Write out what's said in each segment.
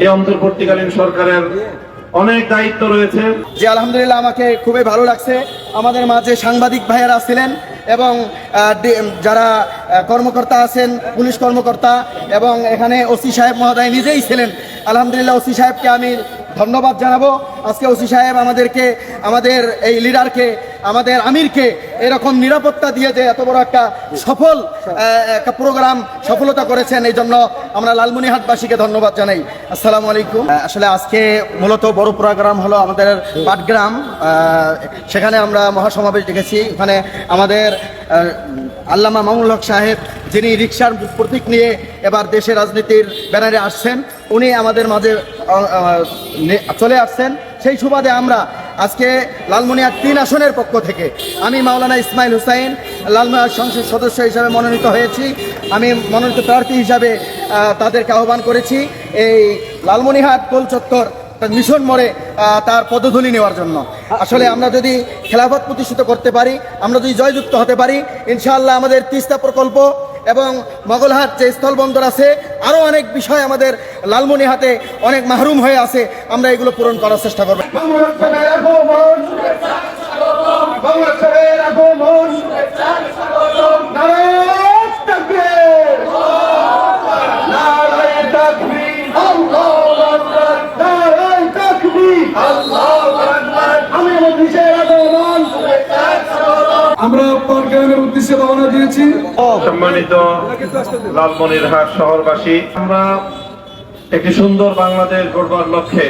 এই অন্তর্বর্তীকালীন সরকারের অনেক দায়িত্ব রয়েছে। যে আলহামদুলিল্লাহ, আমাকে খুবই ভালো লাগছে। আমাদের মাঝে সাংবাদিক ভাইয়েরা ছিলেন এবং যারা কর্মকর্তা আছেন, পুলিশ কর্মকর্তা এবং এখানে ওসি সাহেব মহোদয় নিজেই ছিলেন। আলহামদুলিল্লাহ, ওসি সাহেবকে আমি ধন্যবাদ জানাব। আজকে ওসি সাহেব আমাদেরকে, আমাদের এই লিডারকে, আমাদের আমিরকে এরকম নিরাপত্তা দিয়ে যে এত বড় একটা সফল একটা প্রোগ্রাম সফলতা করেছেন, এই জন্য আমরা লালমনিহাটবাসীকে ধন্যবাদ জানাই। আসসালামু আলাইকুম। আসলে আজকে মূলত বড় প্রোগ্রাম হলো আমাদের পাটগ্রাম সেখানে আমরা মহাসমাবেশ দেখেছি ওখানে আমাদের আল্লামা মামুল হক সাহেব, যিনি রিক্সার প্রতীক নিয়ে এবার দেশের রাজনীতির ব্যানারে আসছেন। উনি আমাদের মাঝে চলে আসছেন। সেই সুবাদে আমরা আজকে লালমনিয়ার তিন আসনের পক্ষ থেকে আমি মাওলানা ইসমাইল হুসাইন লালমনিয়ার সংসদ সদস্য হিসাবে মনোনীত হয়েছি। আমি মনোনীত প্রার্থী হিসাবে তাদেরকে আহ্বান করেছি। এই লালমনিহাট গোল চত্বর মিশন মোড়ে তার পদধূলি নেওয়ার জন্য। আসলে আমরা যদি খেলাফত প্রতিষ্ঠিত করতে পারি, আমরা যদি জয়যুক্ত হতে পারি, ইনশাআল্লাহ আমাদের তিস্তা প্রকল্প এবং মগলহাট যে স্থলবন্দর আছে আরও অনেক বিষয় আমাদের লালমনিহাটে অনেক মাহরুম হয়ে আছে। আমরা এগুলো পূরণ করার চেষ্টা করব। আমার দেশের আগমন আমরা পাটগ্রামের উদ্দেশ্যে রওনা দিয়েছি। সম্মানিত লালমনিরহাট শহরবাসী, আমরা একটি সুন্দর বাংলাদেশ গড়বার লক্ষ্যে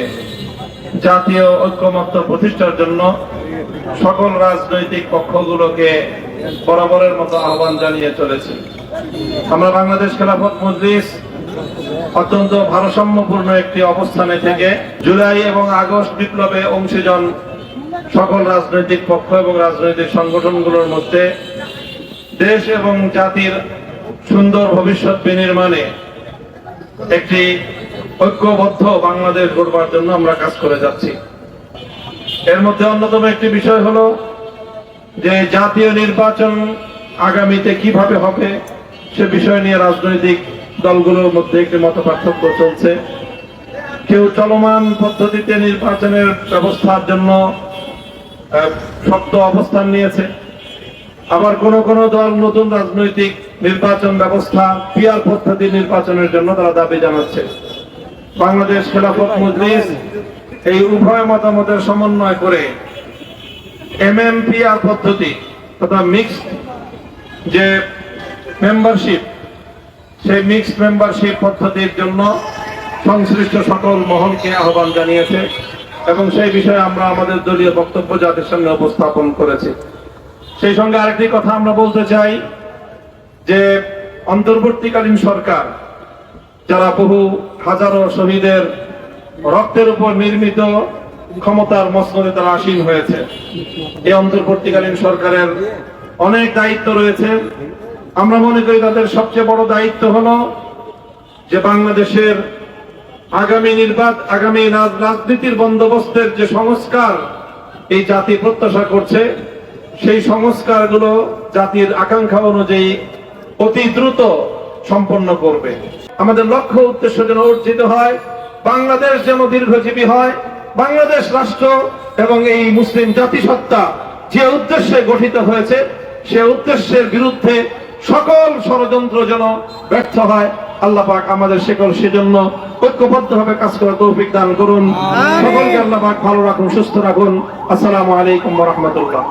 জাতীয় ঐক্যমত্য প্রতিষ্ঠার জন্য সকল রাজনৈতিক পক্ষগুলোকে বরাবরের মতো আহ্বান জানিয়ে চলেছি। আমরা বাংলাদেশ খেলাফত মজলিস অত্যন্ত ভারসাম্যপূর্ণ একটি অবস্থানে থেকে জুলাই এবং আগস্ট বিপ্লবে অংশীজন সকল রাজনৈতিক পক্ষ এবং রাজনৈতিক সংগঠনগুলোর মধ্যে দেশ এবং জাতির সুন্দর ভবিষ্যৎ বিনির্মাণে একটি ঐক্যবদ্ধ বাংলাদেশ গড়বার জন্য আমরা কাজ করে যাচ্ছি। এর মধ্যে অন্যতম একটি বিষয় হলো যে জাতীয় নির্বাচন আগামীতে কীভাবে হবে, সে বিষয় নিয়ে রাজনৈতিক দলগুলোর মধ্যে একটি মত পার্থক্য চলছে। কেউ চলমান পদ্ধতিতে নির্বাচনের ব্যবস্থার জন্য শক্ত অবস্থান নিয়েছে। আবার কোন কোন দল নতুন রাজনৈতিক নির্বাচন ব্যবস্থা, পিয়ার পদ্ধতি নির্বাচনের জন্য তারা দাবি জানাচ্ছে। বাংলাদেশ খেলাফত মজলিস এই উভয় মতামতের সমন্বয় করে এমএমপিআর পদ্ধতি তথা মিক্সড যে মেম্বারশিপ সেই মিক্সড মেম্বারশিপ পদ্ধতির জন্য সংশ্লিষ্ট সকল মহলকে আহ্বান জানিয়েছে এবং সেই বিষয়ে আমরা আমাদের দলীয় বক্তব্য জাতির সামনে উপস্থাপন করেছি। সেই সঙ্গে আরেকটি কথা আমরা বলতে চাই যে অন্তর্বর্তীকালীন সরকার, যারা বহু হাজারো শহীদের রক্তের উপর নির্মিত ক্ষমতার মসনদে তারা আসীন হয়েছে। এই অন্তর্বর্তীকালীন সরকারের অনেক দায়িত্ব রয়েছে। আমরা মনে করি তাদের সবচেয়ে বড় দায়িত্ব হলো যে বাংলাদেশের আগামী নির্বাচ, আগামী রাজ- রাজনীতির বন্দোবস্তের যে সংস্কার, এই জাতি প্রত্যাশা করছে সেই সংস্কারগুলো জাতির আকাঙ্ক্ষা অনুযায়ী অতি দ্রুত সম্পন্ন করবে। আমাদের লক্ষ্য উদ্দেশ্য যেন অর্জিত হয় বাংলাদেশ যেন দীর্ঘজীবী হয় বাংলাদেশ রাষ্ট্র এবং এই মুসলিম জাতিসত্তা যে উদ্দেশ্যে গঠিত হয়েছে সে উদ্দেশ্যের বিরুদ্ধে সকল ষড়যন্ত্র যেন ব্যর্থ হয়। আল্লাহ পাক আমাদের সকল সেজন্য ঐক্যবদ্ধভাবে কাজ করার তৌফিক দান করুন। সকলকে আল্লাহ পাক ভালো রাখুন সুস্থ রাখুন। আসসালামু আলাইকুম রহমতুল্লাহ।